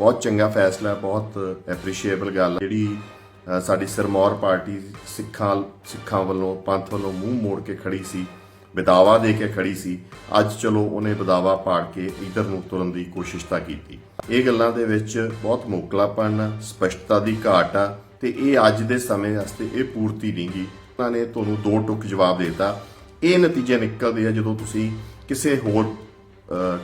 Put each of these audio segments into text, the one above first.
ਬਹੁਤ ਚੰਗਾ ਫੈਸਲਾ ਬਹੁਤ ਐਪਰੀਸ਼ੀਏਬਲ ਗੱਲ ਹੈ। ਜਿਹੜੀ ਸਾਡੀ ਸਰਮੌਰ ਪਾਰਟੀ ਸਿੱਖਾਂ ਸਿੱਖਾਂ ਵੱਲੋਂ ਪੰਥ ਵੱਲੋਂ ਮੂੰਹ ਮੋੜ ਕੇ ਖੜੀ ਸੀ ਬਦਾਵਾ ਦੇ ਕੇ ਖੜੀ ਸੀ ਅੱਜ ਚਲੋ ਉਹਨੇ ਬਦਾਵਾ ਪਾੜ ਕੇ ਇਧਰ ਨੂੰ ਤੁਰਨ ਦੀ ਕੋਸ਼ਿਸ਼ ਤਾਂ ਕੀਤੀ। ਇਹ ਗੱਲਾਂ ਦੇ ਵਿੱਚ ਬਹੁਤ ਮੋਕਲਾਪਣ ਆ, ਸਪਸ਼ਟਤਾ ਦੀ ਘਾਟ ਆ ਤੇ ਇਹ ਅੱਜ ਦੇ ਸਮੇਂ ਵਾਸਤੇ ਇਹ ਪੂਰਤੀ ਨਹੀਂ ਗਈ ਉਹਨਾਂ ਨੇ ਤੁਹਾਨੂੰ ਦੋ ਟੁਕ ਜਵਾਬ ਦਿੱਤਾ। ਇਹ ਨਤੀਜੇ ਨਿਕਲਦੇ ਆ ਜਦੋਂ ਤੁਸੀਂ ਕਿਸੇ ਹੋਰ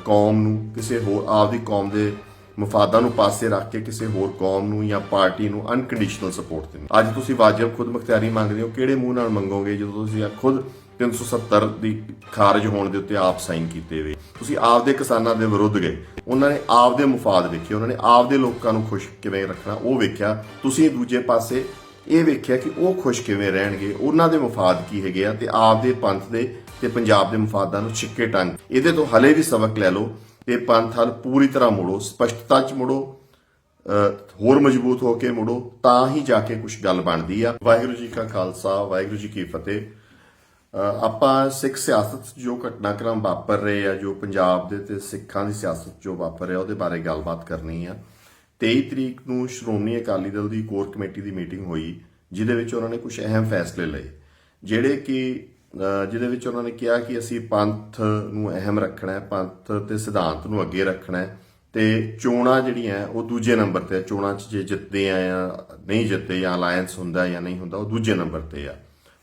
ਕੌਮ ਨੂੰ ਕਿਸੇ ਹੋਰ ਆਪਦੀ ਕੌਮ ਦੇ ਮਫਾਦਾਂ ਨੂੰ ਪਾਸੇ ਰੱਖ ਕੇ ਕਿਸੇ ਹੋਰ ਕੌਮ ਨੂੰ ਜਾਂ ਪਾਰਟੀ ਨੂੰ ਅਨਕੰਡੀਸ਼ਨਲ ਸਪੋਰਟ ਦਿੰਦੇ ਅੱਜ ਤੁਸੀਂ ਵਾਜਬ ਖੁਦ ਮੁਖਤਿਆਰੀ ਮੰਗਦੇ ਹੋ, ਕਿਹੜੇ ਮੂੰਹ ਨਾਲ ਮੰਗੋਗੇ ਜਦੋਂ ਤੁਸੀਂ ਖੁਦ 370 ਦੀ ਖਾਰਜ ਹੋਣ ਦੇ ਉੱਤੇ ਆਪ ਸਾਈਨ ਕੀਤੇ ਹੋਏ? ਤੁਸੀਂ ਆਪਦੇ ਕਿਸਾਨਾਂ ਦੇ ਵਿਰੁੱਧ ਗਏ। ਉਹਨਾਂ ਨੇ ਆਪਦੇ ਮਫਾਦ ਵੇਖੇ, ਉਹਨਾਂ ਨੇ ਆਪਦੇ ਲੋਕਾਂ ਨੂੰ ਖੁਸ਼ ਕਿਵੇਂ ਰੱਖਣਾ, ਉਹ ਵੇਖਿਆ। ਤੁਸੀਂ ਦੂਜੇ ਪਾਸੇ ਇਹ ਵੇਖਿਆ ਕਿ ਉਹ ਖੁਸ਼ ਕਿਵੇਂ ਰਹਿਣਗੇ, ਉਹਨਾਂ ਦੇ ਮੁਫਾਦ ਕੀ ਹੈਗੇ ਆ ਤੇ ਆਪਦੇ ਪੰਥ ਦੇ ਤੇ ਪੰਜਾਬ ਦੇ ਮੁਫਾਦਾਂ ਨੂੰ ਛਿੱਕੇ ਟੰਗ। ਇਹਦੇ ਤੋਂ ਹਲੇ ਵੀ ਸਬਕ ਲੈ ਲਓ ਇਹ ਪੰਥ ਹਲ ਪੂਰੀ ਤਰ੍ਹਾਂ ਮੁੜੋ, ਸਪਸ਼ਟਤਾ ਚ ਮੁੜੋ ਹੋਰ ਮਜ਼ਬੂਤ ਹੋ ਕੇ ਮੁੜੋ, ਤਾਂ ਹੀ ਜਾ ਕੇ ਕੁਝ ਗੱਲ ਬਣਦੀ ਆ। ਵਾਹਿਗੁਰੂ ਜੀ ਕਾ ਖਾਲਸਾ, ਵਾਹਿਗੁਰੂ ਜੀ ਕੀ ਫਤਿਹ। ਆਪਾਂ ਸਿੱਖ ਸਿਆਸਤ 'ਚ ਜੋ ਘਟਨਾਕ੍ਰਮ ਵਾਪਰ ਰਹੇ ਆ, ਜੋ ਪੰਜਾਬ ਦੇ ਤੇ ਸਿੱਖਾਂ ਦੀ ਸਿਆਸਤ 'ਚ ਜੋ ਵਾਪਰ ਰਿਹਾ, ਉਹਦੇ ਬਾਰੇ ਗੱਲਬਾਤ ਕਰਨੀ ਆ। 23 ਤਰੀਕ ਨੂੰ ਸ਼੍ਰੋਮਣੀ ਅਕਾਲੀ ਦਲ ਦੀ ਕੋਰ ਕਮੇਟੀ ਦੀ ਮੀਟਿੰਗ ਹੋਈ, ਜਿਹਦੇ ਵਿੱਚ ਉਹਨਾਂ ਨੇ ਕੁਝ ਅਹਿਮ ਫੈਸਲੇ ਲਏ, ਜਿਹੜੇ ਕਿ ਜਿਹਦੇ ਵਿੱਚ ਉਹਨਾਂ ਨੇ ਕਿਹਾ ਕਿ ਅਸੀਂ ਪੰਥ ਨੂੰ ਅਹਿਮ ਰੱਖਣਾ ਹੈ, ਪੰਥ ਤੇ ਸਿਧਾਂਤ ਨੂੰ ਅੱਗੇ ਰੱਖਣਾ ਹੈ ਤੇ ਚੋਣਾਂ ਜਿਹੜੀਆਂ ਉਹ ਦੂਜੇ ਨੰਬਰ ਤੇ ਚੋਣਾਂ 'ਚ ਜੇ ਜਿੱਤਦੇ ਆ ਜਾਂ ਨਹੀਂ ਜਿੱਤਦੇ ਜਾਂ ਅਲਾਈਅੰਸ ਹੁੰਦਾ ਜਾਂ ਨਹੀਂ ਹੁੰਦਾ, ਉਹ ਦੂਜੇ ਨੰਬਰ ਤੇ ਆ।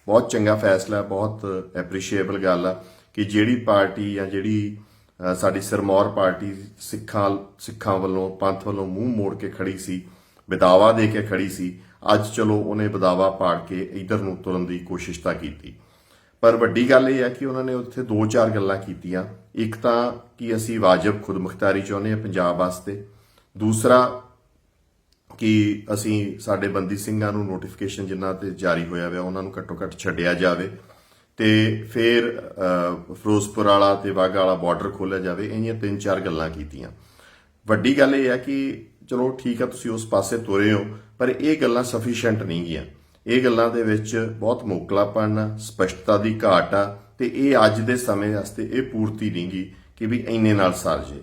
ਬਹੁਤ ਚੰਗਾ ਫੈਸਲਾ, ਬਹੁਤ ਐਪਰੀਸ਼ੀਏਬਲ ਗੱਲ ਆ ਕਿ ਜਿਹੜੀ ਪਾਰਟੀ ਜਾਂ ਜਿਹੜੀ ਸਾਡੀ ਸਰਮੌਰ ਪਾਰਟੀ ਸਿੱਖਾਂ ਸਿੱਖਾਂ ਵੱਲੋਂ, ਪੰਥ ਵੱਲੋਂ ਮੂੰਹ ਮੋੜ ਕੇ ਖੜੀ ਸੀ ਬਦਾਵਾ ਦੇ ਕੇ ਖੜੀ ਸੀ, ਅੱਜ ਚਲੋ ਉਹਨੇ ਬਦਾਵਾ ਪਾੜ ਕੇ ਇਧਰ ਨੂੰ ਤੁਰਨ ਦੀ ਕੋਸ਼ਿਸ਼ ਤਾਂ ਕੀਤੀ। ਪਰ ਵੱਡੀ ਗੱਲ ਇਹ ਹੈ ਕਿ ਉਹਨਾਂ ਨੇ ਉੱਥੇ ਦੋ ਚਾਰ ਗੱਲਾਂ ਕੀਤੀਆਂ। ਇੱਕ ਤਾਂ ਕਿ ਅਸੀਂ ਵਾਜਬ ਖੁਦ ਮੁਖਤਾਰੀ ਚਾਹੁੰਦੇ ਹਾਂ ਪੰਜਾਬ ਵਾਸਤੇ। ਦੂਸਰਾ ਕਿ ਅਸੀਂ ਸਾਡੇ ਬੰਦੀ ਸਿੰਘਾਂ ਨੂੰ ਨੋਟੀਫਿਕੇਸ਼ਨ ਜਿਨ੍ਹਾਂ ਤੇ ਜਾਰੀ ਹੋਇਆ ਹੋਇਆ ਉਹਨਾਂ ਨੂੰ ਘੱਟੋ ਘੱਟ ਛੱਡਿਆ ਜਾਵੇ। ਤੇ ਫਿਰ ਫਿਰੋਜ਼ਪੁਰ ਵਾਲਾ ਤੇ ਵਾਘਾ ਵਾਲਾ ਬਾਰਡਰ ਖੋਲ੍ਹਿਆ ਜਾਵੇ। ਇੰਨੀਆਂ ਤਿੰਨ ਚਾਰ ਗੱਲਾਂ ਕੀਤੀਆਂ। ਵੱਡੀ ਗੱਲ ਇਹ ਹੈ ਕਿ ਚਲੋ ਠੀਕ ਆ, ਤੁਸੀਂ ਉਸ ਪਾਸੇ ਤੁਰੇ ਹੋ, ਪਰ ਇਹ ਗੱਲਾਂ ਸਫੀਸ਼ੀਐਂਟ ਨਹੀਂ ਗੀਆਂ ਇਹ ਗੱਲਾਂ ਦੇ ਵਿੱਚ ਬਹੁਤ ਮੋਕਲਾਪਣ ਆ ਸਪਸ਼ਟਤਾ ਦੀ ਘਾਟ ਆ ਤੇ ਇਹ ਅੱਜ ਦੇ ਸਮੇਂ ਵਾਸਤੇ ਇਹ ਪੂਰਤੀ ਨਹੀਂ ਗੀ ਕਿ ਵੀ ਇੰਨੇ ਨਾਲ ਸਰ ਜੇ।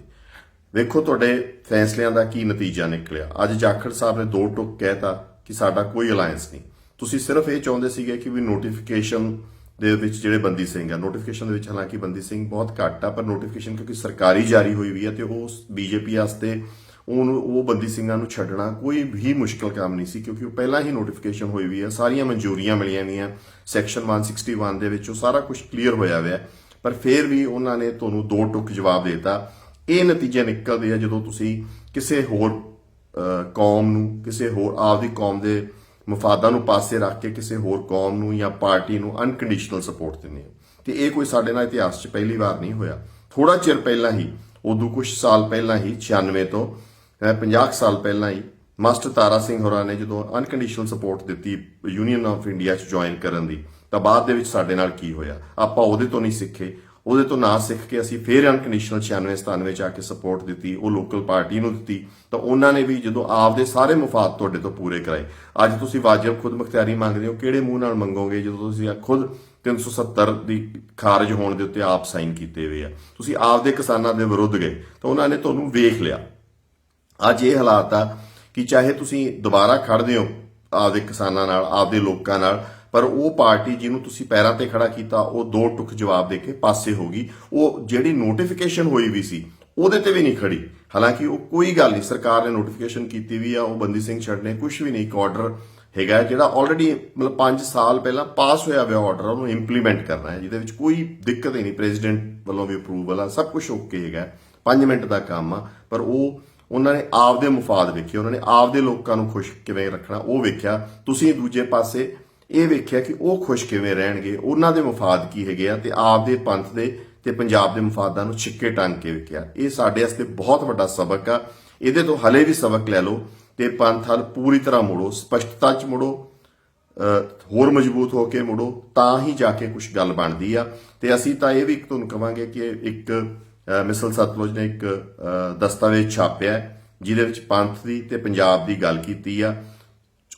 ਵੇਖੋ ਤੁਹਾਡੇ ਫੈਸਲਿਆਂ ਦਾ ਕੀ ਨਤੀਜਾ ਨਿਕਲਿਆ। ਅੱਜ ਜਾਖੜ ਸਾਹਿਬ ਨੇ ਦੋ ਟੁਕ ਕਹਿਤਾ ਕਿ ਸਾਡਾ ਕੋਈ ਅਲਾਈਅੰਸ ਨਹੀਂ। ਤੁਸੀਂ ਸਿਰਫ ਇਹ ਚਾਹੁੰਦੇ ਸੀਗੇ ਕਿ ਵੀ ਨੋਟੀਫਿਕੇਸ਼ਨ ਦੇ ਵਿੱਚ ਜਿਹੜੇ ਬੰਦੀ ਸਿੰਘ ਆ ਨੋਟੀਫਿਕੇਸ਼ਨ ਦੇ ਵਿੱਚ ਹਾਲਾਂਕਿ ਬੰਦੀ ਸਿੰਘ ਬਹੁਤ ਘੱਟ ਆ, ਪਰ ਨੋਟੀਫਿਕੇਸ਼ਨ ਕਿਉਂਕਿ ਸਰਕਾਰੀ ਜਾਰੀ ਹੋਈ ਵੀ ਆ ਤੇ ਉਹ ਬੀਜੇਪੀ ਵਾਸਤੇ ਉਹਨੂੰ ਉਹ ਬੰਦੀ ਸਿੰਘਾਂ ਨੂੰ ਛੱਡਣਾ ਕੋਈ ਵੀ ਮੁਸ਼ਕਲ ਕੰਮ ਨਹੀਂ ਸੀ, ਕਿਉਂਕਿ ਉਹ ਪਹਿਲਾਂ ਹੀ ਨੋਟੀਫਿਕੇਸ਼ਨ ਹੋਈ ਵੀ ਹੈ ਸਾਰੀਆਂ ਮਨਜ਼ੂਰੀਆਂ ਮਿਲੀਆਂ ਵੀਆਂ ਸੈਕਸ਼ਨ 161 ਦੇ ਵਿੱਚ ਉਹ ਸਾਰਾ ਕੁਝ ਕਲੀਅਰ ਹੋਇਆ ਹੋਇਆ। ਪਰ ਫਿਰ ਵੀ ਉਹਨਾਂ ਨੇ ਤੁਹਾਨੂੰ ਦੋ ਟੁਕ ਜਵਾਬ ਦੇਤਾ। ਇਹ ਨਤੀਜੇ ਨਿਕਲਦੇ ਆ ਜਦੋਂ ਤੁਸੀਂ ਕਿਸੇ ਹੋਰ ਕੌਮ ਨੂੰ, ਕਿਸੇ ਹੋਰ ਆਪਦੀ ਕੌਮ ਦੇ ਮਫਾਦਾਂ ਨੂੰ ਪਾਸੇ ਰੱਖ ਕੇ ਕਿਸੇ ਹੋਰ ਕੌਮ ਨੂੰ ਜਾਂ ਪਾਰਟੀ ਨੂੰ ਅਨਕੰਡੀਸ਼ਨਲ ਸਪੋਰਟ ਦਿੰਦੇ ਹੋ। ਤੇ ਇਹ ਕੋਈ ਸਾਡੇ ਨਾਲ ਇਤਿਹਾਸ 'ਚ ਪਹਿਲੀ ਵਾਰ ਨਹੀਂ ਹੋਇਆ। ਥੋੜਾ ਚਿਰ ਪਹਿਲਾਂ ਹੀ, ਉਦੋਂ ਕੁਝ ਸਾਲ ਪਹਿਲਾਂ ਹੀ 96 ਤੋਂ 50 ਕੁ ਸਾਲ ਪਹਿਲਾਂ ਹੀ ਮਾਸਟਰ ਤਾਰਾ ਸਿੰਘ ਹੋਰਾਂ ਨੇ ਜਦੋਂ ਅਨਕੰਡੀਸ਼ਨਲ ਸਪੋਰਟ ਦਿੱਤੀ ਯੂਨੀਅਨ ਆਫ ਇੰਡੀਆ 'ਚ ਜੁਆਇਨ ਕਰਨ ਦੀ, ਤਾਂ ਬਾਅਦ ਦੇ ਵਿੱਚ ਸਾਡੇ ਨਾਲ ਕੀ ਹੋਇਆ? ਆਪਾਂ ਉਹਦੇ ਤੋਂ ਨਹੀਂ ਸਿੱਖੇ। ਉਹਦੇ ਤੋਂ ਨਾ ਸਿੱਖ ਕੇ ਅਸੀਂ ਫੇਰ ਅਨਕੰਡੀਸ਼ਨਲ 96 97 ਚ ਆ ਕੇ ਸਪੋਰਟ ਦਿੱਤੀ, ਉਹ ਲੋਕਲ ਪਾਰਟੀ ਨੂੰ ਦਿੱਤੀ। ਤਾਂ ਉਹਨਾਂ ਨੇ ਵੀ ਜਦੋਂ ਆਪਦੇ ਸਾਰੇ ਮੁਫਾਦ ਤੁਹਾਡੇ ਤੋਂ ਪੂਰੇ ਕਰਾਏ। ਅੱਜ ਤੁਸੀਂ ਵਾਜਬ ਖੁਦ ਮੁਖਤਿਆਰੀ ਮੰਗਦੇ ਹੋ, ਕਿਹੜੇ ਮੂੰਹ ਨਾਲ ਮੰਗੋਗੇ ਜਦੋਂ ਤੁਸੀਂ ਆ ਖੁਦ 370 ਦੀ ਖਾਰਜ ਹੋਣ ਦੇ ਉੱਤੇ ਆਪ ਸਾਈਨ ਕੀਤੇ ਹੋਏ ਆ? ਤੁਸੀਂ ਆਪਦੇ ਕਿਸਾਨਾਂ ਦੇ ਵਿਰੁੱਧ ਗਏ, ਤਾਂ ਉਹਨਾਂ ਨੇ ਤੁਹਾਨੂੰ ਵੇਖ ਲਿਆ। ਅੱਜ ਇਹ ਹਾਲਾਤ ਆ ਕਿ ਚਾਹੇ ਤੁਸੀਂ ਦੁਬਾਰਾ ਖੜਦੇ ਹੋ ਆਪਦੇ ਕਿਸਾਨਾਂ ਨਾਲ, ਆਪਦੇ ਲੋਕਾਂ ਨਾਲ, ਪਰ ਉਹ ਪਾਰਟੀ ਜਿਹਨੂੰ ਤੁਸੀਂ ਪੈਰਾਂ ਤੇ ਖੜਾ ਕੀਤਾ, ਉਹ ਦੋ ਟੁਕ ਜਵਾਬ ਦੇ ਕੇ ਪਾਸੇ ਹੋ ਗਈ। ਉਹ ਜਿਹੜੀ ਨੋਟੀਫਿਕੇਸ਼ਨ ਹੋਈ ਵੀ ਸੀ, ਉਹਦੇ ਤੇ ਵੀ ਨਹੀਂ ਖੜੀ ਹਾਲਾਂਕਿ ਉਹ ਕੋਈ ਗੱਲ ਨਹੀਂ, ਸਰਕਾਰ ਨੇ ਨੋਟੀਫਿਕੇਸ਼ਨ ਕੀਤੀ ਵੀ ਆ, ਉਹ ਬੰਦੀ ਸਿੰਘ ਛੱਡਨੇ ਕੁਝ ਵੀ ਨਹੀਂ, ਇੱਕ ਆਰਡਰ ਹੈਗਾ ਜਿਹੜਾ ਆਲਰੇਡੀ ਮਤਲਬ 5 ਸਾਲ ਪਹਿਲਾਂ ਪਾਸ ਹੋਇਆ ਹੋਇਆ ਆਰਡਰ ਉਹਨੂੰ ਇੰਪਲੀਮੈਂਟ ਕਰਨਾ ਹੈ, ਜਿਹਦੇ ਵਿੱਚ ਕੋਈ ਦਿੱਕਤ ਹੀ ਨਹੀਂ ਪ੍ਰੈਜ਼ੀਡੈਂਟ ਵੱਲੋਂ ਵੀ ਅਪਰੂਵਲ ਆ, ਸਭ ਕੁਝ ਓਕੇ ਹੈਗਾ 5 ਮਿੰਟ ਦਾ ਕੰਮ ਆ, ਪਰ ਉਹ ਉਹਨਾਂ ਨੇ ਆਪਦੇ ਮਫਾਦ ਵੇਖੇ, ਉਹਨਾਂ ਨੇ ਆਪਦੇ ਲੋਕਾਂ ਨੂੰ ਖੁਸ਼ ਕਿਵੇਂ ਰੱਖਣਾ, ਉਹ ਵੇਖਿਆ। ਤੁਸੀਂ ਦੂਜੇ ਪਾਸੇ ਇਹ ਵੇਖਿਆ ਕਿ ਉਹ ਖੁਸ਼ ਕਿਵੇਂ ਰਹਿਣਗੇ, ਉਹਨਾਂ ਦੇ ਮਫਾਦ ਕੀ ਹੈਗੇ ਆ, ਤੇ ਆਪਦੇ ਪੰਥ ਦੇ ਤੇ ਪੰਜਾਬ ਦੇ ਮਫਾਦਾਂ ਨੂੰ ਛਿੱਕੇ ਟੰਗ ਕੇ ਵੇਖਿਆ। ਇਹ ਸਾਡੇ ਵਾਸਤੇ ਬਹੁਤ ਵੱਡਾ ਸਬਕ ਆ। ਇਹਦੇ ਤੋਂ ਹਲੇ ਵੀ ਸਬਕ ਲੈ ਲਓ ਤੇ ਪੰਥ ਹਲ ਪੂਰੀ ਤਰ੍ਹਾਂ ਮੁੜੋ, ਸਪਸ਼ਟਤਾ ਚ ਮੁੜੋ ਹੋਰ ਮਜ਼ਬੂਤ ਹੋ ਕੇ ਮੁੜੋ, ਤਾਂ ਹੀ ਜਾ ਕੇ ਕੁਝ ਗੱਲ ਬਣਦੀ ਆ। ਤੇ ਅਸੀਂ ਤਾਂ ਇਹ ਵੀ ਤੁਹਾਨੂੰ ਕਵਾਂਗੇ ਕਿ ਇੱਕ ਮਿਸਲ ਸਤਲੁਜ ਨੇ ਇੱਕ ਦਸਤਾਵੇਜ਼ ਛਾਪਿਆ ਜਿਹਦੇ ਵਿੱਚ ਪੰਥ ਦੀ ਤੇ ਪੰਜਾਬ ਦੀ ਗੱਲ ਕੀਤੀ ਆ।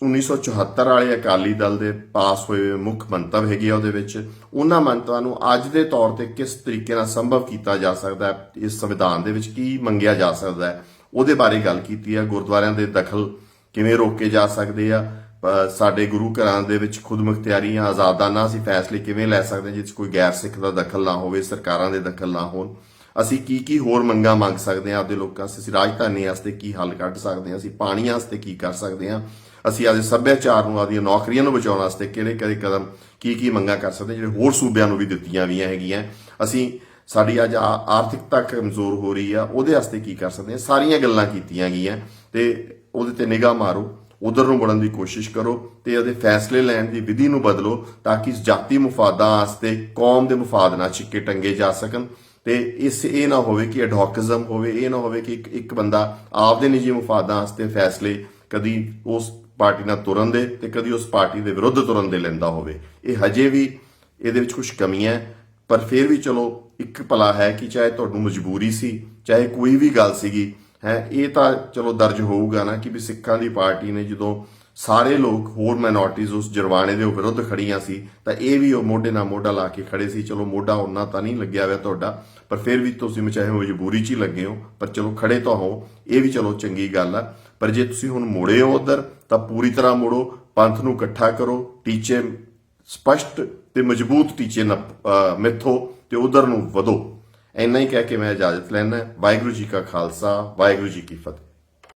1974 ਵਾਲੇ ਅਕਾਲੀ ਦਲ ਦੇ ਪਾਸ ਹੋਏ ਮੁੱਖ ਮੰਤਵ ਹੈਗੇ ਆ ਉਹਦੇ ਵਿੱਚ। ਉਹਨਾਂ ਮੰਤਵਾਂ ਨੂੰ ਅੱਜ ਦੇ ਤੌਰ ਤੇ ਕਿਸ ਤਰੀਕੇ ਨਾਲ ਸੰਭਵ ਕੀਤਾ ਜਾ ਸਕਦਾ ਹੈ, ਇਸ ਸੰਵਿਧਾਨ ਦੇ ਵਿੱਚ ਕੀ ਮੰਗਿਆ ਜਾ ਸਕਦਾ ਹੈ, ਉਹਦੇ ਬਾਰੇ ਗੱਲ ਕੀਤੀ ਆ। ਗੁਰਦੁਆਰਿਆਂ ਦੇ ਦਖਲ ਕਿਵੇਂ ਰੋਕੇ ਜਾ ਸਕਦੇ ਆ? ਸਾਡੇ ਗੁਰੂ ਘਰਾਂ ਦੇ ਵਿੱਚ ਖੁਦ ਮੁਖਤਿਆਰੀਆਂ ਆਜ਼ਾਦਾਨਾ ਅਸੀਂ ਫੈਸਲੇ ਕਿਵੇਂ ਲੈ ਸਕਦੇ ਹਾਂ ਜਿਸ 'ਚ ਕੋਈ ਗੈਰ ਸਿੱਖ ਦਾ ਦਖਲ ਨਾ ਹੋਵੇ, ਸਰਕਾਰਾਂ ਦੇ ਦਖਲ ਨਾ ਹੋਣ। ਅਸੀਂ ਕੀ ਕੀ ਹੋਰ ਮੰਗਾਂ ਮੰਗ ਸਕਦੇ ਹਾਂ ਆਪਦੇ ਲੋਕਾਂ ਵਾਸਤੇ? ਅਸੀਂ ਰਾਜਧਾਨੀ ਵਾਸਤੇ ਕੀ ਹੱਲ ਕੱਢ ਸਕਦੇ ਹਾਂ? ਅਸੀਂ ਪਾਣੀ ਵਾਸਤੇ ਕੀ ਕਰ ਸਕਦੇ ਹਾਂ? ਅਸੀਂ ਆਪਦੇ ਸੱਭਿਆਚਾਰ ਨੂੰ ਆਪਦੀਆਂ ਨੌਕਰੀਆਂ ਨੂੰ ਬਚਾਉਣ ਵਾਸਤੇ ਕਿਹੜੇ ਕਿਹੜੇ ਕਦਮ ਕੀ ਕੀ ਮੰਗਾਂ ਕਰ ਸਕਦੇ ਹਾਂ, ਜਿਹੜੇ ਹੋਰ ਸੂਬਿਆਂ ਨੂੰ ਵੀ ਦਿੱਤੀਆਂ ਵੀਆਂ ਹੈਗੀਆਂ। ਅਸੀਂ ਸਾਡੀ ਅੱਜ ਆ- ਆਰਥਿਕਤਾ ਕਮਜ਼ੋਰ ਹੋ ਰਹੀ ਆ ਉਹਦੇ ਵਾਸਤੇ ਕੀ ਕਰ ਸਕਦੇ ਹਾਂ? ਸਾਰੀਆਂ ਗੱਲਾਂ ਕੀਤੀਆਂ ਗਈਆਂ। ਤੇ ਉਹਦੇ ਤੇ ਨਿਗਾਹ ਮਾਰੋ ਉਧਰ ਨੂੰ ਵੜਨ ਦੀ ਕੋਸ਼ਿਸ਼ ਕਰੋ ਤੇ ਉਹਦੇ ਫੈਸਲੇ ਲੈਣ ਦੀ ਵਿਧੀ ਨੂੰ ਬਦਲੋ ਤਾਂ ਕਿ ਜਾਤੀ ਮੁਫਾਦਾਂ ਵਾਸਤੇ ਕੌਮ ਦੇ ਮੁਫਾਦ ਨਾਲ ਛਿੱਕੇ ਟੰਗੇ ਜਾ ਸਕਣ। ਤੇ ਇਸ ਇਹ ਨਾ ਹੋਵੇ ਕਿ ਐਡਹੌਕਿਜ਼ਮ ਹੋਵੇ ਇਹ ਨਾ ਹੋਵੇ ਕਿ ਇੱਕ ਬੰਦਾ ਆਪਦੇ ਨਿੱਜੀ ਮਫਾਦਾਂ ਵਾਸਤੇ ਫੈਸਲੇ ਕਦੀ ਉਸ ਪਾਰਟੀ ਨਾਲ ਤੁਰਨ ਦੇ ਤੇ ਕਦੀ ਉਸ ਪਾਰਟੀ ਦੇ ਵਿਰੁੱਧ ਤੁਰਨ ਦੇ ਲੈਂਦਾ ਹੋਵੇ। ਇਹ ਹਜੇ ਵੀ ਇਹਦੇ ਵਿੱਚ ਕੁਝ ਕਮੀਆਂ ਹੈ, ਪਰ ਫਿਰ ਵੀ ਚਲੋ ਇੱਕ ਭਲਾ ਹੈ ਕਿ ਚਾਹੇ ਤੁਹਾਨੂੰ ਮਜਬੂਰੀ ਸੀ ਚਾਹੇ ਕੋਈ ਵੀ ਗੱਲ ਸੀਗੀ ਹੈ ਇਹ ਤਾਂ ਚਲੋ ਦਰਜ ਹੋਊਗਾ ਨਾ ਕਿ ਵੀ ਸਿੱਖਾਂ ਦੀ ਪਾਰਟੀ ਨੇ ਜਦੋਂ ਸਾਰੇ ਲੋਕ ਹੋਰ ਮਾਈਨੋਰਟੀਜ਼ ਉਸ ਜਰਵਾਣੇ ਦੇ ਵਿਰੁੱਧ ਖੜੀਆਂ ਸੀ, ਤਾਂ ਇਹ ਵੀ ਉਹ ਮੋਢੇ ਨਾਲ ਮੋਢਾ ਲਾ ਕੇ ਖੜੇ ਸੀ, ਚਲੋ ਮੋਢਾ ਉਹਨਾਂ ਤਾਂ ਨਹੀਂ ਲੱਗਿਆ ਹੋਇਆ ਤੁਹਾਡਾ, ਪਰ ਫਿਰ ਵੀ ਤੁਸੀਂ ਚਾਹੇ ਮਜਬੂਰੀ 'ਚ ਹੀ ਲੱਗੇ ਹੋ, ਪਰ ਚਲੋ ਖੜੇ ਤਾਂ ਹੋ, ਇਹ ਵੀ ਚਲੋ ਚੰਗੀ ਗੱਲ ਆ। ਪਰ ਜੇ ਤੁਸੀਂ ਹੁਣ ਮੁੜੇ ਹੋ ਉਧਰ, ਤਾਂ ਪੂਰੀ ਤਰ੍ਹਾਂ ਮੁੜੋ, ਪੰਥ ਨੂੰ ਇਕੱਠਾ ਕਰੋ, ਟੀਚੇ ਸਪਸ਼ਟ ਤੇ ਮਜ਼ਬੂਤ ਟੀਚੇ ਨਾਲ ਮਿੱਥੋ ਤੇ ਉਧਰ ਨੂੰ ਵਧੋ। ਇੰਨਾ ਹੀ ਕਹਿ ਕੇ ਮੈਂ ਇਜਾਜ਼ਤ ਲੈਣਾ ਵਾਹਿਗੁਰੂ ਜੀ ਕਾ ਖਾਲਸਾ, ਵਾਹਿਗੁਰੂ ਜੀ ਕੀ ਫਤਿਹ।